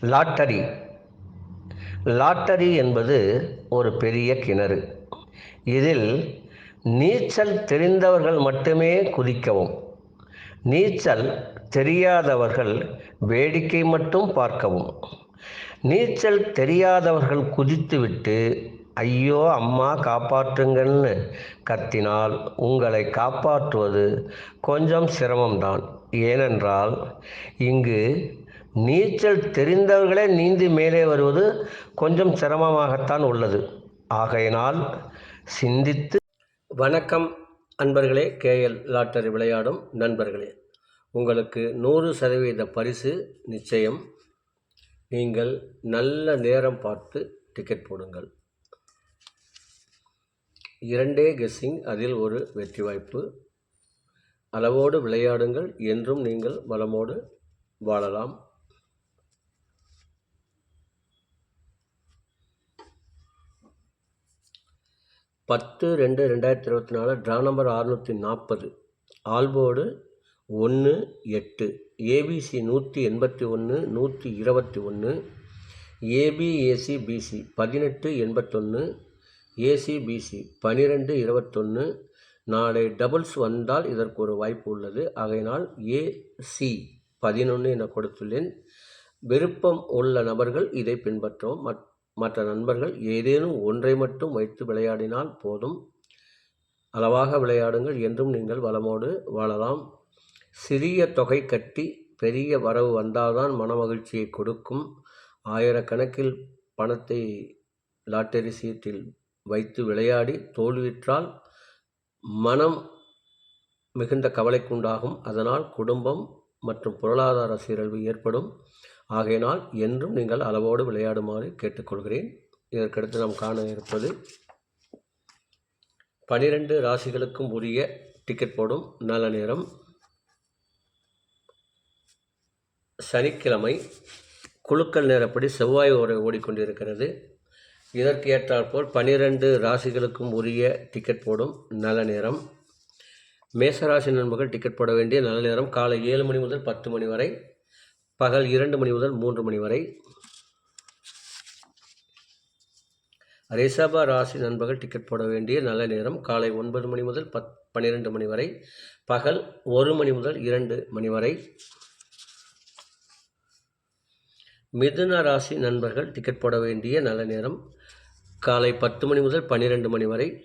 Lottery. Lottery என்பது ஒரு பெரிய கிணறு. இதில் நீச்சல் தெரிந்தவர்கள் மட்டுமே குதிக்கவும். நீச்சல் தெரியாதவர்கள் வேடிக்கை மட்டும் பார்க்கவும். நீச்சல் தெரியாதவர்கள் குதித்துவிட்டு ஐயோ அம்மா காப்பாற்றுங்கள்னு கத்தினால் உங்களை காப்பாற்றுவது கொஞ்சம் சிரமம்தான். ஏனென்றால் இங்கு நீச்சல் தெரிந்தவர்களே நீந்தி மேலே வருவது கொஞ்சம் சிரமமாகத்தான் உள்ளது. ஆகையினால் சிந்தித்து வணக்கம் அன்பர்களே கேஎல் லாட்டரி விளையாடும் நண்பர்களே. உங்களுக்கு நூறு சதவீத பரிசு நிச்சயம். நீங்கள் நல்ல நேரம் பார்த்து டிக்கெட் போடுங்கள். இரண்டே கெஸ்ஸிங் அதில் ஒரு வெற்றி வாய்ப்பு. அளவோடு விளையாடுங்கள் என்றும் நீங்கள் வளமோடு வாழலாம். பத்து ரெண்டு ரெண்டாயிரத்தி இருபத்தி நாலு ட்ரா நம்பர் அறுநூற்றி நாற்பது. ஆல்போர்டு ஒன்று எட்டு. ஏபிசி நூற்றி எண்பத்தி ஒன்று நூற்றி இருபத்தி ஒன்று. ஏபிஏசி பிசி பதினெட்டு எண்பத்தொன்று ஏசிபிசி பனிரெண்டு இருபத்தொன்று நாளை டபுள்ஸ் வந்தால் இதற்கு ஒரு வாய்ப்பு உள்ளது. ஆகையினால் ஏசி பதினொன்று என கொடுத்துள்ளேன். விருப்பம் உள்ள நபர்கள் இதை பின்பற்றவும். மற்ற மற்ற நண்பர்கள் ஏதேனும் ஒன்றை மட்டும் வைத்து விளையாடினால் போதும். அளவாக விளையாடுங்கள் என்றும் நீங்கள் வளமோடு வாழலாம். சிறிய தொகை கட்டி பெரிய வரவு வந்தால்தான் மனமகிழ்ச்சியை கொடுக்கும். ஆயிரக்கணக்கில் பணத்தை லாட்டரி சீட்டில் வைத்து விளையாடி தோல்வியுற்றால் மனம் மிகுந்த கவலைக்குண்டாகும். அதனால் குடும்பம் மற்றும் பொருளாதார சீரழிவு ஏற்படும். ஆகையினால் என்றும் நீங்கள் அளவோடு விளையாடுமாறு கேட்டுக்கொள்கிறேன். இதற்கடுத்து நாம் காண இருப்பது பனிரெண்டு ராசிகளுக்கும் உரிய டிக்கெட் போடும் நல்ல நேரம். சனிக்கிழமை குழுக்கள் நேரப்படி செவ்வாய் ஓரை ஓடிக்கொண்டிருக்கிறது. இதற்கு ஏற்றாற்போல் பனிரெண்டு ராசிகளுக்கும் உரிய டிக்கெட் போடும் நல்ல நேரம். மேசராசி நண்பர்கள் டிக்கெட் போட வேண்டிய நல்ல நேரம் காலை ஏழு மணி முதல் பத்து மணி வரை. பகல் இரண்டு மணி முதல் மூன்று மணி வரை. ரிஷப ராசி நண்பர்கள் டிக்கெட் போட வேண்டிய நல்ல நேரம். காலை ஒன்பது மணி முதல் பத் பன்னிரெண்டு மணி வரை. பகல் ஒரு மணி முதல் இரண்டு மணி வரை. மிதுன ராசி நண்பர்கள் டிக்கெட் போட வேண்டிய நல்ல நேரம். காலை பத்து மணி முதல் பன்னிரெண்டு மணி வரை.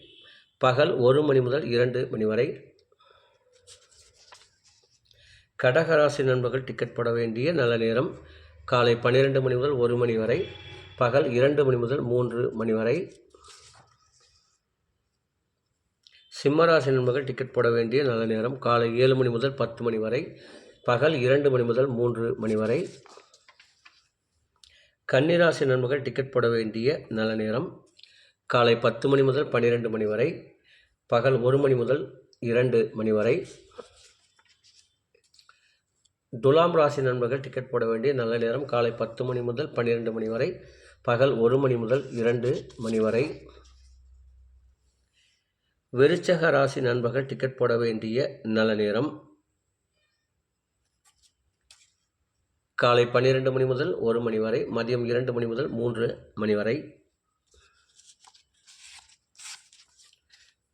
பகல் ஒரு மணி முதல் இரண்டு மணி வரை. கடகராசி நண்பர்கள் டிக்கெட் போட வேண்டிய நல்ல நேரம். காலை பன்னிரெண்டு மணி முதல் ஒரு மணி வரை பகல் இரண்டு மணி முதல் மூன்று மணி வரை. சிம்மராசி நண்பர்கள் டிக்கெட் போட வேண்டிய நல்ல நேரம். காலை ஏழு மணி முதல் பத்து மணி வரை பகல் இரண்டு மணி முதல் மூன்று மணி வரை. கன்னிராசி நண்பர்கள் டிக்கெட் போட வேண்டிய நல்ல நேரம். காலை பத்து மணி முதல் பன்னிரெண்டு மணி வரை பகல் ஒரு மணி முதல் இரண்டு மணி வரை. துலாம் ராசி நண்பர்கள் டிக்கெட் போட வேண்டிய நல்ல நேரம் காலை பத்து மணி முதல் பன்னிரெண்டு மணி வரை பகல் ஒரு மணி முதல் இரண்டு மணி வரை. விருச்சக ராசி நண்பர்கள் டிக்கெட் போட வேண்டிய நல்ல நேரம் காலை பன்னிரெண்டு மணி முதல் ஒரு மணி வரை மதியம் இரண்டு மணி முதல் மூன்று மணி வரை.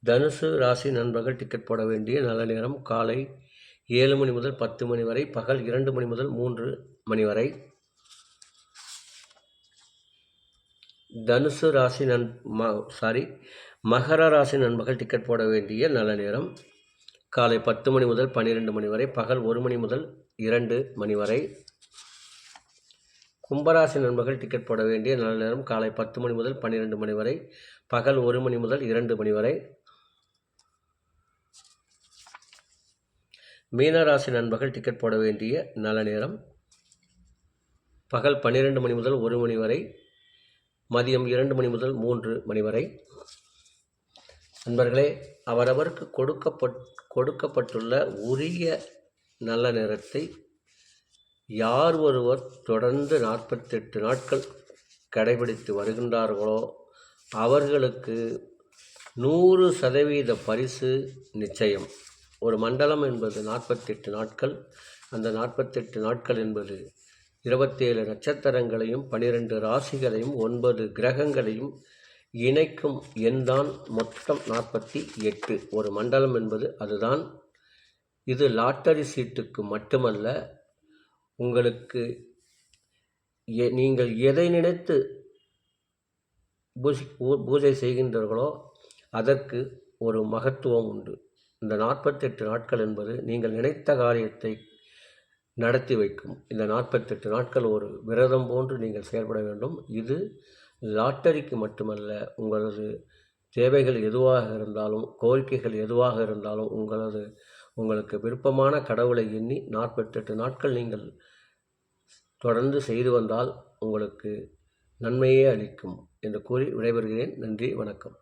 தனுசு ராசி நண்பர்கள் டிக்கெட் போட வேண்டிய நல்ல நேரம் காலை ஏழு மணி முதல் பத்து மணி வரை பகல் இரண்டு மணி முதல் மூன்று மணி வரை. தனுசு ராசி நண் சாரி மகர ராசி நண்பர்கள் டிக்கெட் போட வேண்டிய நல்ல நேரம். காலை பத்து மணி முதல் பன்னிரெண்டு மணி வரை பகல் ஒரு மணி முதல் இரண்டு மணி வரை. கும்பராசி நண்பர்கள் டிக்கெட் போட வேண்டிய நல்ல நேரம் காலை பத்து மணி முதல் பன்னிரெண்டு மணி வரை பகல் ஒரு மணி முதல் இரண்டு மணி வரை. மீனராசி நண்பர்கள் டிக்கெட் போட வேண்டிய நல்ல நேரம். பகல் பன்னிரெண்டு மணி முதல் ஒரு மணி வரை மதியம் இரண்டு மணி முதல் மூன்று மணி வரை. நண்பர்களே அவரவருக்கு கொடுக்கப்பட் கொடுக்கப்பட்டுள்ள உரிய நல்ல நேரத்தை யார் ஒருவர் தொடர்ந்து நாற்பத்தெட்டு நாட்கள் கடைபிடித்து வருகின்றார்களோ அவர்களுக்கு நூறு சதவீத பரிசு நிச்சயம். ஒரு மண்டலம் என்பது நாற்பத்தெட்டு நாட்கள். அந்த நாற்பத்தெட்டு நாட்கள் என்பது இருபத்தேழு நட்சத்திரங்களையும் பனிரெண்டு ராசிகளையும் ஒன்பது கிரகங்களையும் இணைக்கும் எண்தான் மொத்தம் நாற்பத்தி எட்டு ஒரு மண்டலம் என்பது அதுதான். இது லாட்டரி சீட்டுக்கு மட்டுமல்ல உங்களுக்கு எ- நீங்கள் எதை நினைத்து பூசி பூ- பூஜை செய்கின்றீர்களோ அதற்கு ஒரு மகத்துவம் உண்டு. இந்த நாற்பத்தெட்டு நாட்கள் என்பது நீங்கள் நினைத்த காரியத்தை நடத்தி வைக்கும். இந்த நாற்பத்தெட்டு நாட்கள் ஒரு விரதம் போன்று நீங்கள் செயல்பட வேண்டும். இது லாட்டரிக்கு மட்டுமல்ல உங்களது தேவைகள் எதுவாக இருந்தாலும் கோரிக்கைகள் எதுவாக இருந்தாலும் உங்களது உங்களுக்கு விருப்பமான கடவுளை எண்ணி நாற்பத்தெட்டு நாட்கள் நீங்கள் தொடர்ந்து செய்து வந்தால் உங்களுக்கு நன்மையே அளிக்கும் என்று கூறி விடைபெறுகிறேன். நன்றி வணக்கம்.